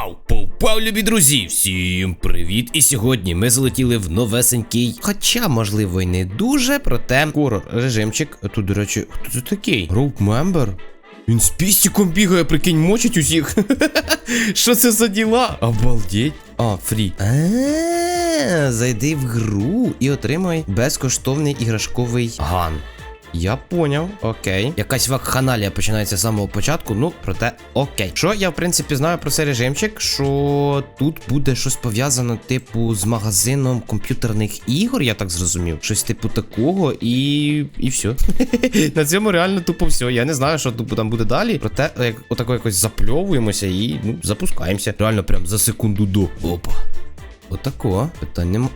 Пау, пау, любі друзі! Всім привіт! І сьогодні ми залетіли в новесенький, хоча, можливо, й не дуже, проте хорор режимчик. Тут, до речі, хто це такий? Роуп мембер? Він з пістіком бігає, прикинь, мочить усіх. Що це за діла? Обалдеть. А, фрі. Зайди в гру і отримай безкоштовний іграшковий ган. Я поняв, окей. Якась вакханалія починається з самого початку, ну, проте окей. Що я, в принципі, знаю про цей режимчик, що тут буде щось пов'язано, типу, з магазином комп'ютерних ігор, я так зрозумів. Щось типу такого, і. і все. На цьому реально тупо все. Я не знаю, що тупо там буде далі. Проте, як отако якось запльовуємося і ну, запускаємося. Реально, прям за секунду до. Опа. Отако. Питань нема.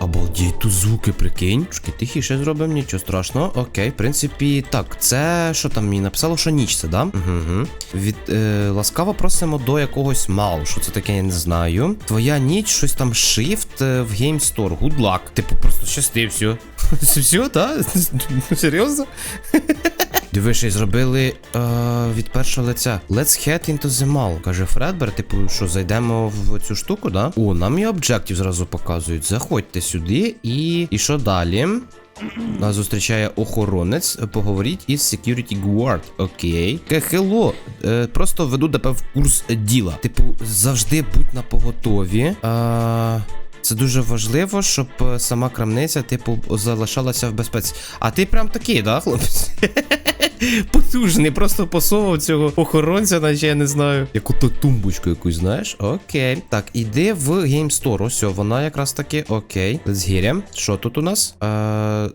Обалдіть, тут звуки, прикинь. Трошки тихіше зробимо, нічого страшного. Окей, в принципі, так, це що там мені написало, що ніч це, да? Угу. Від е, ласкаво просимо до якогось мау. Що це таке, я не знаю. Твоя ніч, щось там shift е, в Game Store. Good luck. Типу, просто щасти, все. Все, так? Серйозно? Диви, зробили е, від першого лиця. Let's head into the mall, каже Фредбер. Типу, що зайдемо в цю штуку, да? О, нам і об'єктів зразу показують. Заходьте сюди і. І що далі? Нас зустрічає охоронець. Поговоріть із security guard. Окей. Хело. Е, просто веду тебе в курс діла. Типу, завжди будь на поготові. А... Це дуже важливо, щоб е, сама крамниця, типу, залишалася в безпеці. А ти прям такий, да, хлопець? Потужний, просто посовував цього охоронця, наче я не знаю. Яку то тумбочку якусь, знаєш? Окей. Так, іди в Game Store. Ось, вона якраз таки. Окей. It. Що тут у нас? Е, е,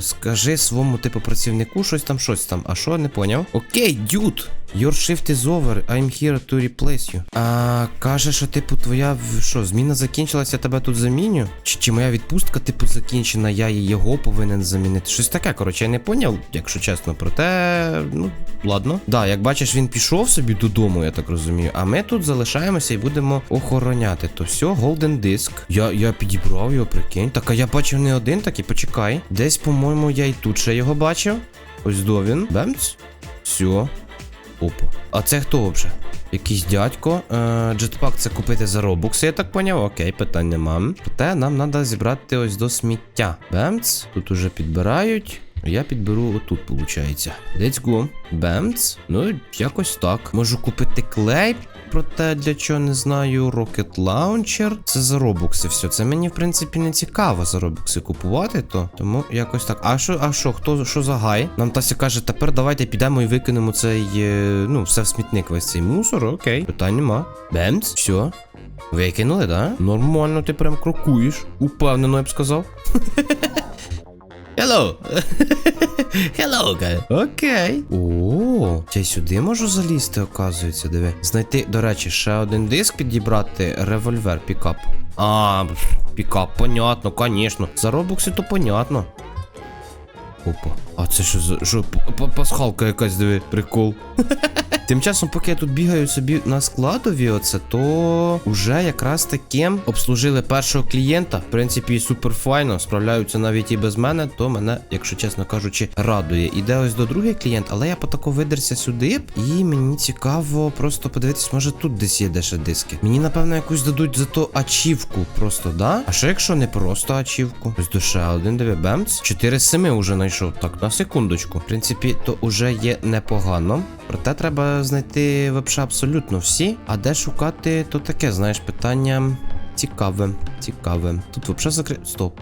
скажи своєму типу працівнику щось там, щось там. А що, не поняв? Окей, дюд. Your shift is over. I'm here to replace you. А каже, що типу твоя що, зміна закінчилася, я тебе тут заміню? Чи, моя відпустка, типу, закінчена, я і його повинен замінити? Щось таке, коротше, я не поняв, якщо чесно, проте, ну, ладно. Да, як бачиш, він пішов собі додому, я так розумію. А ми тут залишаємося і будемо охороняти. То все, Golden Disk. Я, я підібрав його, прикинь. Так, а я бачив не один, так і почекай. Десь, по-моєму, я і тут ще його бачив. Ось до він. Бемц. Все. Опа. А це хто вже? Якийсь дядько. Е, Джетпак це купити за робукси, я так поняв. Окей, питань нема. Проте нам треба зібрати ось до сміття. Бемц. Тут уже підбирають. Я підберу отут, виходить. Let's go. Бемц. Ну, якось так. Можу купити клей. Проте для чого не знаю. Rocket Launcher. Це за робукси. Все. Це мені, в принципі, не цікаво за робукси купувати, то. Тому якось так. А що, а що, хто що за гай? Нам Тася каже, тепер давайте підемо і викинемо цей. е, ну, все в смітник, весь цей мусор. Окей. Питань нема. Бемц. Все. Викинули, да? Нормально, ти прям крокуєш. Упевнено, я б сказав. Hello. Hello, guy. Окей. О, я сюди можу залізти, оказується, диви. Знайти, до речі, ще один диск підібрати, револьвер, пікап. А, пікап, понятно, конечно. За робокси то понятно. Опа. А це що за що пасхалка якась, диви, прикол. Тим часом, поки я тут бігаю собі на складові, оце, то уже якраз таки обслужили першого клієнта. В принципі, супер файно, справляються навіть і без мене, то мене, якщо чесно кажучи, радує. Іде ось до другий клієнт, але я потако видерся сюди, і мені цікаво просто подивитись, може тут десь є де ще диски. Мені, напевно, якусь дадуть за то ачівку просто, да? А що якщо не просто ачівку? Ось до ще один диви, бемц. 4 з 7 уже знайшов. Так, на секундочку. В принципі, то уже є непогано. Проте треба знайти вебша абсолютно всі. А де шукати, то таке, знаєш, питання цікаве. Цікаве. Тут вебша закри... Стоп.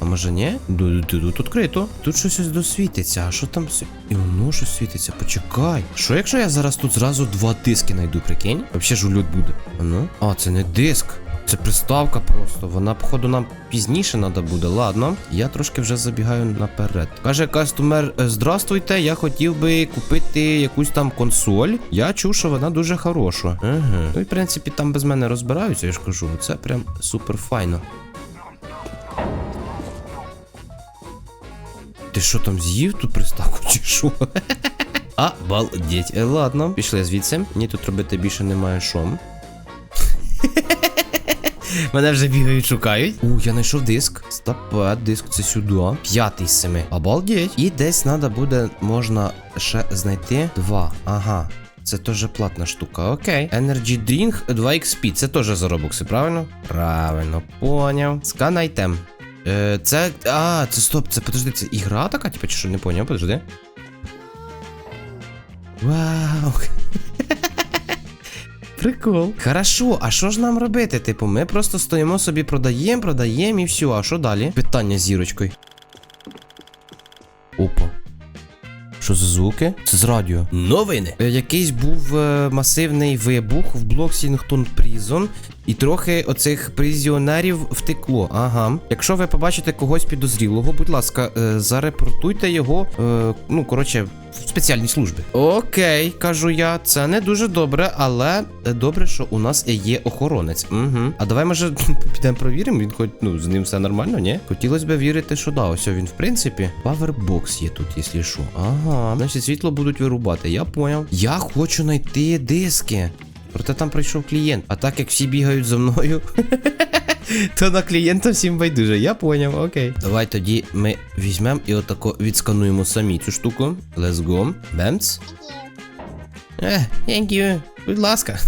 А може ні? Тут відкрито. Тут щось досвітиться. А що там? І воно щось світиться. Почекай. Що якщо я зараз тут зразу два диски знайду, прикинь? Взагалі ж ульот буде. А ну? А, це не диск. Це приставка просто. Вона, походу, нам пізніше треба буде. Ладно, я трошки вже забігаю наперед. Каже кастомер: «Е, Здравствуйте, я хотів би купити якусь там консоль. Я чув, що вона дуже хороша. Ага. Ну в принципі там без мене розбираються, я ж кажу. Це прям супер файно. Ти що там з'їв ту приставку чи що? Обалдеть. Е, ладно, пішли звідси. Мені тут робити більше немає що. Мене вже бігають, шукають. У, я знайшов диск. Стопе, диск це сюди. П'ятий з семи. Обалдеть. І десь треба буде можна ще знайти два. Ага. Це теж платна штука. Окей. Energy Drink 2 XP. Це теж за робокси, правильно? Правильно, поняв. Скан айтем. Е, це. А, це стоп, це подожди, це ігра така, типа, чи що не поняв, подожди. Вау. Прикол. Хорошо, а що ж нам робити? Типу, ми просто стоїмо собі, продаємо, продаємо і все. А що далі? Питання з зірочкою. Опа. Що за звуки? Це з радіо. Новини. Е, якийсь був е, масивний вибух в Блоксінгтон Прізон, і трохи оцих призіонерів втекло. Ага. Якщо ви побачите когось підозрілого, будь ласка, е, зарепортуйте його. Е, ну, коротше, в спеціальній службі. Окей, кажу я, це не дуже добре, але е, добре, що у нас є охоронець. Угу. А давай, може, підемо провіримо. Він хоч ну з ним все нормально, ні? Хотілося б вірити, що да, ось він, в принципі, павербокс є тут, якщо що. Ага, значить світло будуть вирубати. Я поняв. Я хочу знайти диски. Проте там прийшов клієнт. А так як всі бігають за мною. То на клієнта всім байдуже, я поняв, окей. Давай тоді ми візьмемо і отако відскануємо самі цю штуку. Let's go. Бемц. Е, thank you. Будь ласка.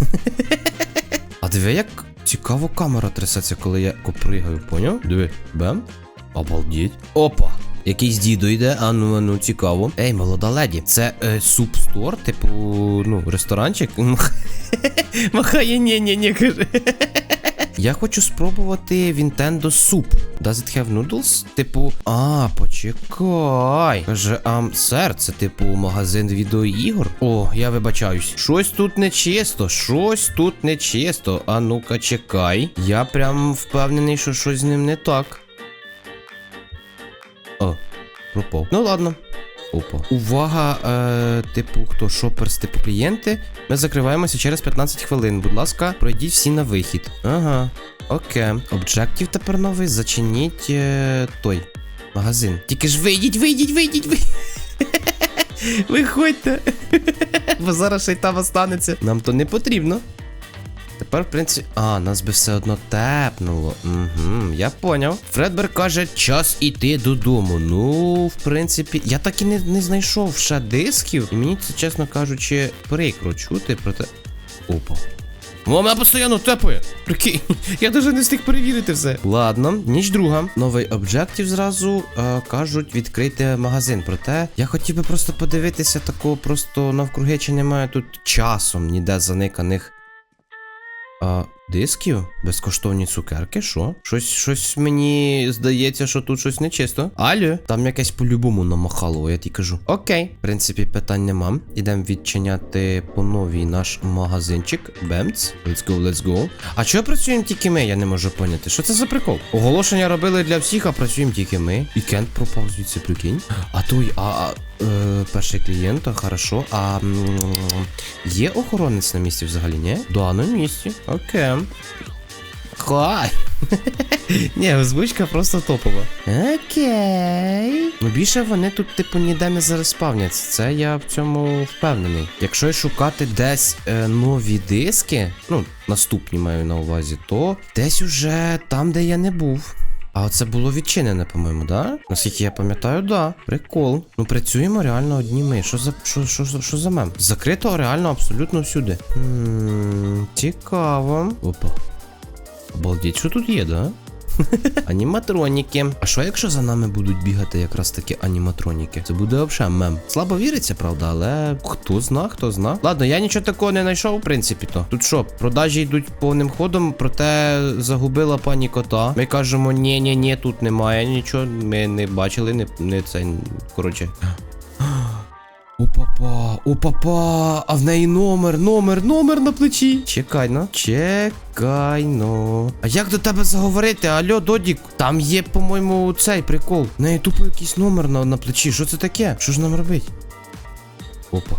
а диви, як цікаво камера трясеться, коли я копригаю, поняв? Диви, бем. Обалдіть. Опа. Якийсь дідо йде, а ну, ну, цікаво. Ей, молода леді, це е, суп-стор, типу, ну, ресторанчик. Махає, ні, ні, ні, каже. Я хочу спробувати Nintendo Soup. Does it have noodles? Типу, а, почекай. Каже, ам, сер, це типу магазин відеоігор. О, я вибачаюсь. Щось тут нечисто, щось тут нечисто. А ну-ка, чекай. Я прям впевнений, що щось з ним не так. Пропав. Ну ладно. Опа. Увага, е, типу, хто шоперс, типу клієнти. Ми закриваємося через 15 хвилин. Будь ласка, пройдіть всі на вихід. Ага. Окей. Обджектів тепер новий. Зачиніть е, той магазин. Тільки ж вийдіть, вийдіть, вийдіть, вийдіть. Виходьте. Бо зараз там останеться. Нам то не потрібно. Тепер, в принципі. А, нас би все одно тепнуло. Угу, я поняв. Фредбер каже, час іти додому. Ну, в принципі, я так і не, не знайшов ще дисків. І мені це, чесно кажучи, прикро чути, проте. Опа. Мене постійно тепає. Прикинь, я навіть не встиг перевірити все. Ладно, ніч друга. Новий об'єктив зразу е, кажуть відкрити магазин. Проте я хотів би просто подивитися такого просто навкруги, чи немає тут часом ніде заниканих а, дисків? Безкоштовні цукерки? Що? Щось, щось мені здається, що тут щось нечисто. Алло, там якесь по-любому намахало, я ті кажу. Окей, в принципі, питань нема. Ідемо відчиняти по новій наш магазинчик. Бемц. Let's go, let's go. А чого працюємо тільки ми? Я не можу поняти. Що це за прикол? Оголошення робили для всіх, а працюємо тільки ми. І Кент пропав звідси, прикинь. А той, а. а Е, перший клієнт, хорошо. А м, є охоронець на місці взагалі, ні? Да, на місці. Окей. Хай. Ні, озвучка просто топова. Окей. Ну більше вони тут, типу, ніде не зареспавняться. Це я в цьому впевнений. Якщо й шукати десь е, нові диски, ну, наступні маю на увазі, то десь уже там, де я не був. А це було відчинене, по-моєму, да? Наскільки я пам'ятаю, да. Прикол. Ну працюємо реально одні ми. Що за що, що, що, за мем? Закрито реально абсолютно всюди. Ммм, цікаво. Опа. Обалдеть, що тут є, да? Аніматроніки. А що якщо за нами будуть бігати якраз такі аніматроніки? Це буде взагалі мем. Слабо віриться, правда, але хто зна, хто зна. Ладно, я нічого такого не знайшов, в принципі то. Тут що, продажі йдуть повним ходом, проте загубила пані кота. Ми кажемо, ні, ні, ні, тут немає нічого. Ми не бачили, не, не це. Коротше. О, папа, о, папа, а в неї номер, номер, номер на плечі. Чекай, на. Чекай, но. А як до тебе заговорити? Алло, Додік, там є, по-моєму, цей прикол. В неї тупо якийсь номер на, на плечі. Що це таке? Що ж нам робити? Опа.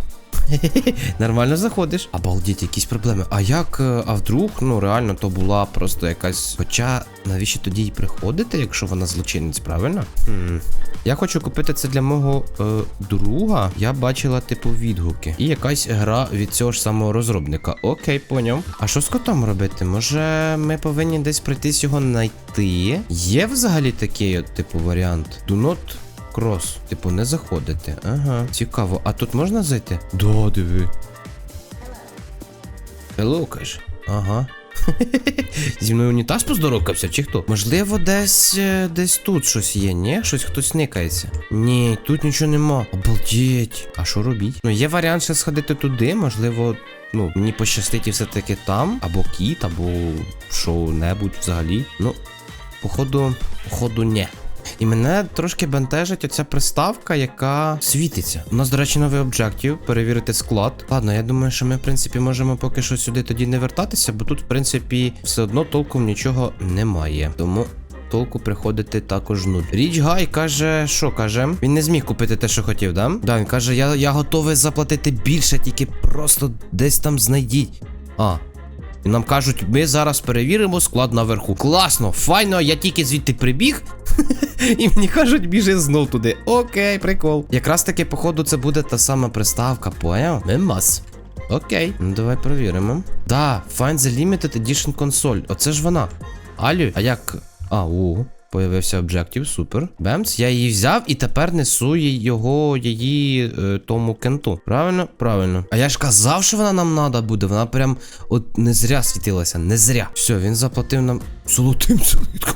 Нормально заходиш. Обалдіть, якісь проблеми. А як, е, а вдруг, ну реально, то була просто якась. Хоча навіщо тоді їй приходити, якщо вона злочинець, правильно? Хм. Я хочу купити це для мого е, друга. Я бачила, типу, відгуки. І якась гра від цього ж самого розробника. Окей, поняв. А що з котом робити? Може, ми повинні десь пройтись його знайти? Є взагалі такий, от, типу, варіант? Do not Крос, типу, не заходити. Ага, цікаво. А тут можна зайти? Да, диви. Hello, каже. Ага. Зі мною унітаз поздоровкався, чи хто? Можливо, десь е, десь тут щось є, ні? Щось хтось никається. Ні, тут нічого нема. Обалдеть. А що робіть? Ну, є варіант ще сходити туди, можливо. Ну, мені пощастить і все-таки там, або кіт, або що-небудь взагалі. Ну, походу, походу, ні. І мене трошки бентежить оця приставка, яка світиться. У нас, до речі, новий об'єктив, перевірити склад. Ладно, я думаю, що ми, в принципі, можемо поки що сюди тоді не вертатися, бо тут, в принципі, все одно толком нічого немає. Тому. Толку приходити також нуль. Річ Гай каже, що каже? Він не зміг купити те, що хотів, да? Да, він каже, я, я готовий заплатити більше, тільки просто десь там знайдіть. А, і нам кажуть, ми зараз перевіримо склад наверху. Класно, файно, я тільки звідти прибіг. І мені кажуть, біжи знов туди. Окей, прикол. Якраз таки, походу, це буде та сама приставка, поняв? Мемас. Окей, ну давай перевіримо. Да, Find the Limited Edition Console. Оце ж вона. Алю, а як. А, у. Появився об'єктив, супер. Бемц, я її взяв і тепер несу його її е, тому кенту. Правильно? Правильно. А я ж казав, що вона нам треба буде. Вона прям от не зря світилася, не зря. Все, він заплатив нам золотим солитком.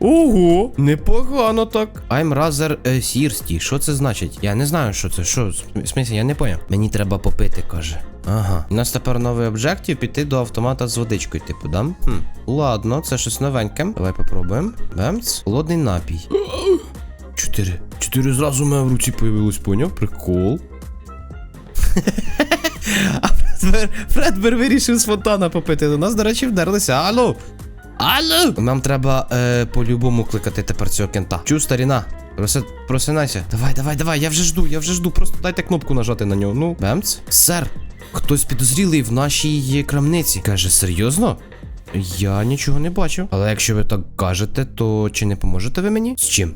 Ого, непогано так. I'm rather е, thirsty. Що це значить? Я не знаю, що це. Що? В смысле, я не поняв. Мені треба попити, каже. Ага. У нас тепер новий об'єктив піти до автомата з водичкою, типу, да? Хм. Ладно, це щось новеньке. Давай попробуємо. Бемц. Холодний напій. Чотири. Чотири зразу у мене в руці появилось, поняв? Прикол. А Фредбер вирішив з фонтана попити. До нас, до речі, вдерлися. Алло! Алло! Нам треба е, по-любому кликати тепер цього кента. Чу, старіна. Проси, просинайся. Давай, давай, давай, я вже жду, я вже жду. Просто дайте кнопку нажати на нього. Ну, бемц. Сер, хтось підозрілий в нашій крамниці. Каже, серйозно? Я нічого не бачив. Але якщо ви так кажете, то чи не поможете ви мені? З чим?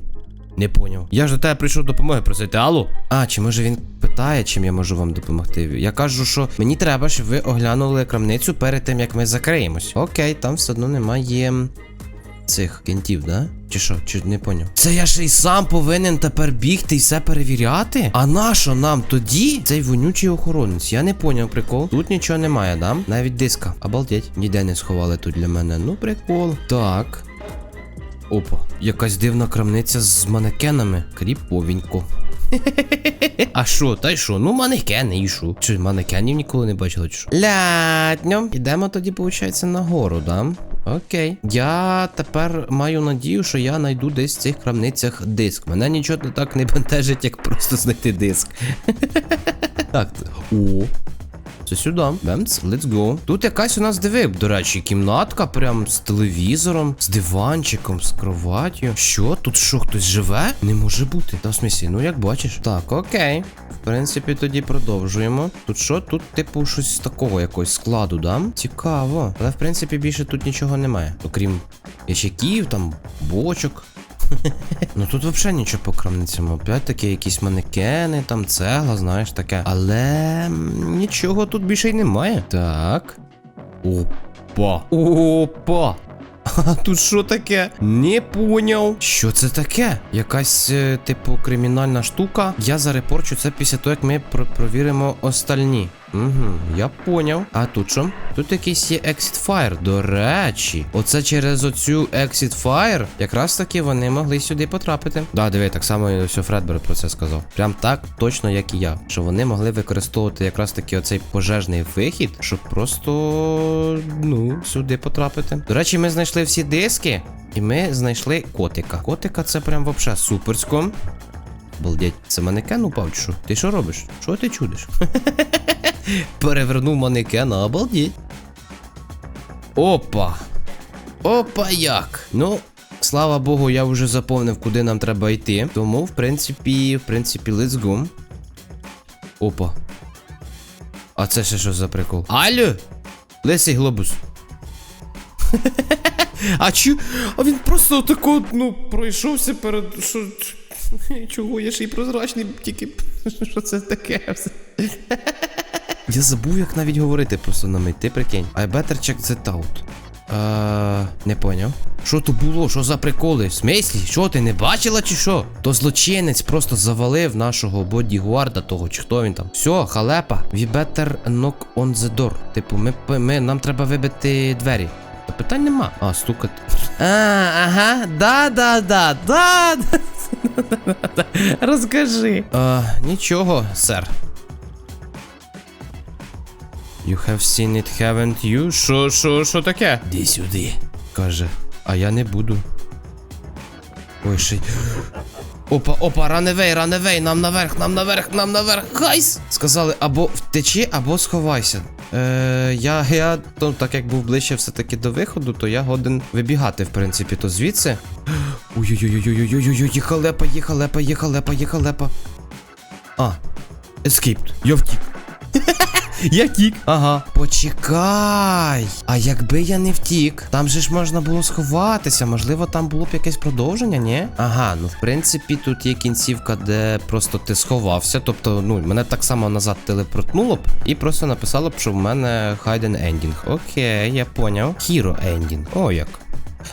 Не поняв. Я ж до тебе прийшов допомоги просити, алло? А, чи може він питає, чим я можу вам допомогти? Я кажу, що мені треба, щоб ви оглянули крамницю перед тим, як ми закриємось. Окей, там все одно немає цих кентів, да? Чи що? Чи не поняв? Це я ще й сам повинен тепер бігти і все перевіряти? А нащо нам тоді цей вонючий охоронець? Я не поняв прикол. Тут нічого немає, да? Навіть диска. Обалдеть. Ніде не сховали тут для мене. Ну, прикол. Так. Опа, якась дивна крамниця з манекенами. Кріповенько. А що, та й що? Ну, манекени і що? Чи манекенів ніколи не бачили, чи що? Лятньо. Ідемо тоді, виходить, нагору, да? Окей. Я тепер маю надію, що я знайду десь в цих крамницях диск. Мене нічого так не бентежить, як просто знайти диск. Так, о, це сюди. Бемц, let's go. Тут якась у нас диви, до речі, кімнатка прям з телевізором, з диванчиком, з кроваттю. Що? Тут що, хтось живе? Не може бути. Та в смісі, ну як бачиш. Так, окей. В принципі, тоді продовжуємо. Тут що? Тут, типу, щось такого якогось складу, да? Цікаво. Але в принципі більше тут нічого немає. Окрім ящиків, там, бочок. Ну тут взагалі нічого по крамницям. Опять такі якісь манекени, там цегла, знаєш таке. Але нічого тут більше й немає. Так. Опа. Опа. А тут що таке? Не поняв. Що це таке? Якась, е, типу, кримінальна штука. Я зарепорчу це після того, як ми про- провіримо остальні. Угу, я поняв. А тут що? Тут якийсь є Exit Fire. До речі, оце через оцю Exit Fire якраз таки вони могли сюди потрапити. Да, диви, так само і все Фредбер про це сказав. Прям так точно, як і я. Що вони могли використовувати якраз таки оцей пожежний вихід, щоб просто ну сюди потрапити. До речі, ми знайшли всі диски, і ми знайшли котика. Котика це прям вообще суперсько. Балдеть, це манекен упав чи що? Ти що робиш? Що ти чудиш? Перевернув манекена, обалдеть. Опа. Опа як. Ну, слава Богу, я вже заповнив, куди нам треба йти. Тому, в принципі, в принципі, let's go. Опа. А це ще що за прикол? Алло! Лисий глобус. а чу. А він просто отако, ну, пройшовся перед. Що... Чого я ще й прозрачний, тільки. Що це таке? Я забув, як навіть говорити просто на мить, ти прикинь. I better check that out. Е, не поняв. Що то було? Що за приколи? В смислі? Що ти не бачила чи що? То злочинець просто завалив нашого бодігуарда того, чи хто він там. Все, халепа. We better knock on the door. Типу, ми, ми нам треба вибити двері. Та питань нема. А, стукати. А, ага, да, да. Розкажи. А, нічого, сер. You have seen it, haven't you? Що, що, що таке? Ди сюди. Каже, а я не буду. Ой, ще. Опа, опа, раневей, раневей, нам наверх, нам наверх, нам наверх, гайс! Сказали, або втечи, або сховайся. Е, я, я, ну, так як був ближче все-таки до виходу, то я годен вибігати, в принципі, то звідси. Ой-ой-ой-ой-ой-ой-ой, є халепа, є халепа, є є халепа. А, escaped, я втік. Я втік. Ага. Почекай. А якби я не втік, там же ж можна було сховатися. Можливо, там було б якесь продовження, ні? Ага, ну в принципі, тут є кінцівка, де просто ти сховався. Тобто, ну, мене так само назад телепортнуло б, і просто написало б, що в мене hidden ending. Окей, я поняв. Hero ending. О, як.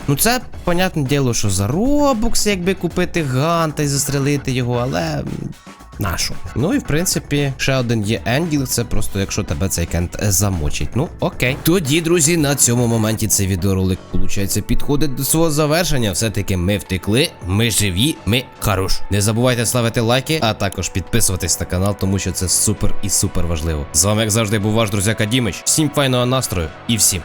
Ну, це, понятне діло, що за робокс, якби купити ганта і застрелити його, але. Нашу. Ну і в принципі, ще один є ендінг, це просто якщо тебе цей кент замочить. Ну, окей. Тоді, друзі, на цьому моменті цей відеоролик, виходить, підходить до свого завершення. Все-таки ми втекли, ми живі, ми хорош. Не забувайте ставити лайки, а також підписуватись на канал, тому що це супер і супер важливо. З вами, як завжди, був ваш друзяка Дімич. Всім файного настрою і всім